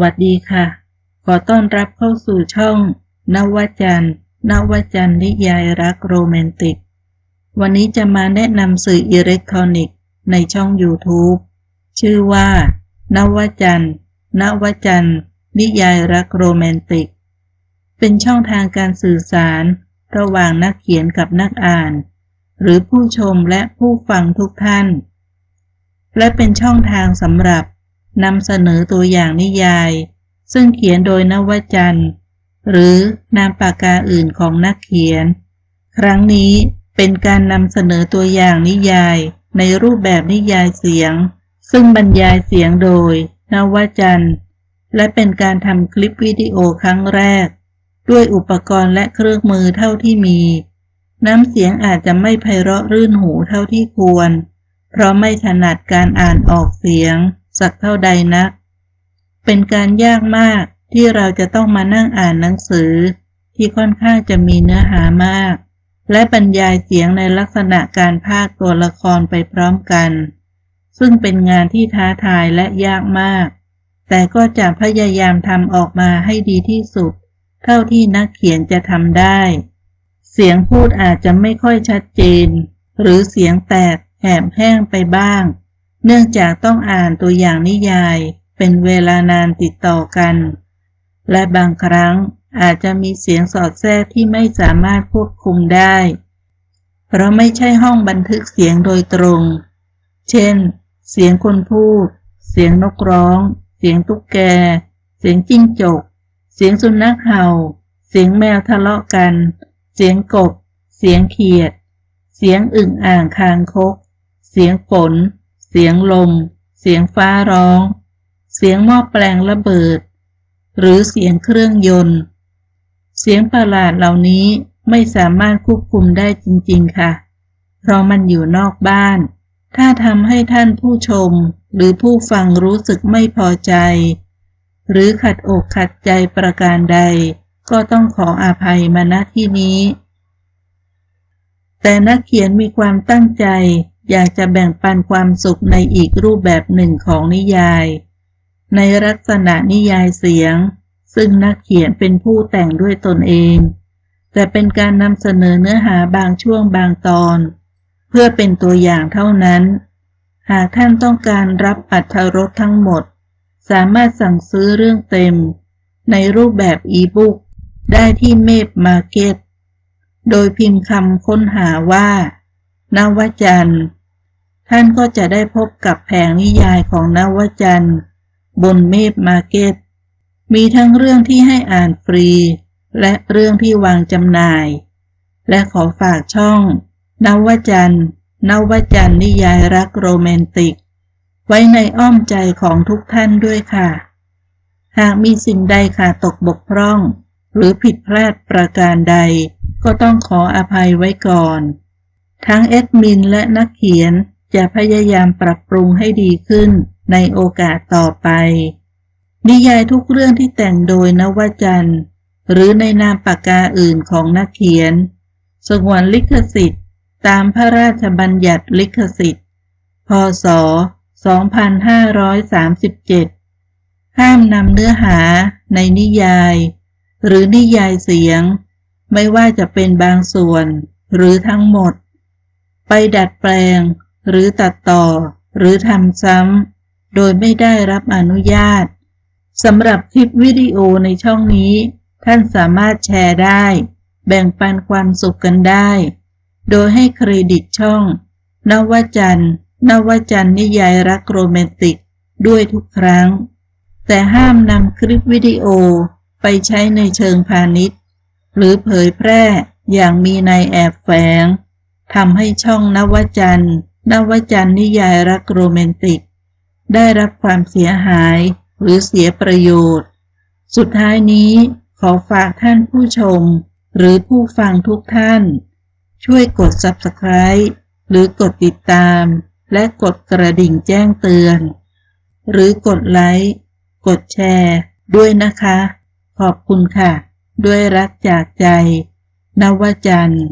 วัสดีค่ะ ขอต้อนรับเข้าสู่ช่อง นวจันทร์นวจันทร์นิยายรักโรแมนติก วันนี้จะมาแนะนำสื่ออิเล็กทรอนิกส์ในช่อง YouTube ชื่อว่า นวจันทร์นวจันทร์นิยายรักโรแมนติก เป็นช่องทางการสื่อสาร ระหว่างนักเขียนกับนักอ่าน หรือผู้ชมและผู้ฟังทุกท่าน และเป็นช่องทางสำหรับ นำเสนอตัวอย่างนิยาย ซึ่งเขียนโดยนวจันทร์ หรือนามปากกาอื่นของนักเขียน ครั้งนี้เป็นการนำเสนอตัวอย่างนิยายในรูปแบบนิยายเสียง ซึ่งบรรยายเสียงโดยนวจันทร์ และเป็นการทำคลิปวิดีโอครั้งแรก ด้วยอุปกรณ์และเครื่องมือเท่าที่มี น้ำเสียงอาจจะไม่ไพเราะรื่นหูเท่าที่ควร เพราะไม่ถนัดการอ่านออกเสียง สักเท่าใดนัก เป็นการยากมากที่เราจะต้องมานั่งอ่านหนังสือ ที่ค่อนข้างจะมีเนื้อหามาก และบรรยายเสียงในลักษณะการพากตัวละครไปพร้อมกัน ซึ่งเป็นงานที่ท้าทายและยากมาก แต่ก็จะพยายามทำออกมาให้ดีที่สุด เท่าที่นักเขียนจะทำได้ เสียงพูดอาจจะไม่ค่อยชัดเจน หรือเสียงแตกแหบแห้งไปบ้าง เนื่องจากต้องอ่านตัวอย่างนิยายเป็นเวลานานติดต่อกัน และบางครั้งอาจจะมีเสียงสอดแทรกที่ไม่สามารถควบคุมได้ เพราะไม่ใช่ห้องบันทึกเสียงโดยตรง เช่น เสียงคนพูด เสียงนกร้อง เสียงตุ๊กแก เสียงจิ้งจก เสียงสุนัขเห่า เสียงแมวทะเลาะกัน เสียงกบ เสียงเขียด เสียงอึ่งอ่างคางคก เสียงฝน เสียงลม เสียงฟ้าร้อง เสียงหม้อแปลงระเบิด หรือเสียงเครื่องยนต์ เสียงประหลาดเหล่านี้ไม่สามารถควบคุมได้จริง ๆ ค่ะ เพราะมันอยู่นอกบ้าน ถ้าทำให้ท่านผู้ชมหรือผู้ฟังรู้สึกไม่พอใจ หรือขัดอกขัดใจประการใด ก็ต้องขออาภัยมาณที่นี้ แต่นักเขียนมีความตั้งใจ อยากจะแบ่งปันความสุขในอีกรูปแบบหนึ่งของนิยาย ในลักษณะนิยายเสียง ซึ่งนักเขียนเป็นผู้แต่งด้วยตนเอง แต่เป็นการนำเสนอเนื้อหาบางช่วงบางตอน เพื่อเป็นตัวอย่างเท่านั้น หากท่านต้องการรับอัธรสทั้งหมด สามารถสั่งซื้อเรื่องเต็ม ในรูปแบบอีบุ๊กได้ที่เมพมาร์เก็ต โดยพิมพ์คำค้นหาว่า นวจันทร์ท่านก็จะได้พบกับแผงนิยายของนวจันทร์บนเมพมาเก็ต มีทั้งเรื่องที่ให้อ่านฟรี และเรื่องที่วางจำหน่าย และขอฝากช่อง นวจันทร์นวจันทร์นิยายรักโรแมนติก ไว้ในอ้อมใจของทุกท่านด้วยค่ะ หากมีสิ่งใดขาดตกบกพร่อง หรือผิดพลาดประการใด ก็ต้องขออภัยไว้ก่อน ทั้งเอดมินและนักเขียนจะพยายามปรับปรุงให้ดีขึ้นในโอกาสต่อไป นิยายทุกเรื่องที่แต่งโดยนวจันทร์ หรือในนามปากกาอื่นของนักเขียน สงวนลิขสิทธิ์ ตามพระราชบัญญัติลิขสิทธิ์ พศ 2537 ห้ามนำเนื้อหาในนิยาย หรือนิยายเสียง ไม่ว่าจะเป็นบางส่วนหรือทั้งหมด ไปดัดแปลง หรือตัดต่อ หรือทำซ้ำ โดยไม่ได้รับอนุญาตสำหรับคลิปวิดีโอในช่องนี้ ท่านสามารถแชร์ได้ แบ่งปันความสุขกันได้ โดยให้เครดิตช่อง นวจันนวจันนิยายรักโรแมนติก ด้วยทุกครั้ง แต่ห้ามนำคลิปวิดีโอไปใช้ในเชิงพาณิชย์ หรือเผยแพร่อย่างมีในแอบแฝง ทำให้ช่องนวจันทร์นวจันนิยายรักโรแมนติก ได้รับความเสียหายหรือเสียประโยชน์ สุดท้ายนี้ขอฝากท่านผู้ชม หรือผู้ฟังทุกท่าน ช่วยกด Subscribe หรือกดติดตาม และกดกระดิ่งแจ้งเตือน หรือกดไลค์ กดแชร์ ด้วยนะคะ ขอบคุณค่ะ ด้วยรักจากใจ นวจันทร์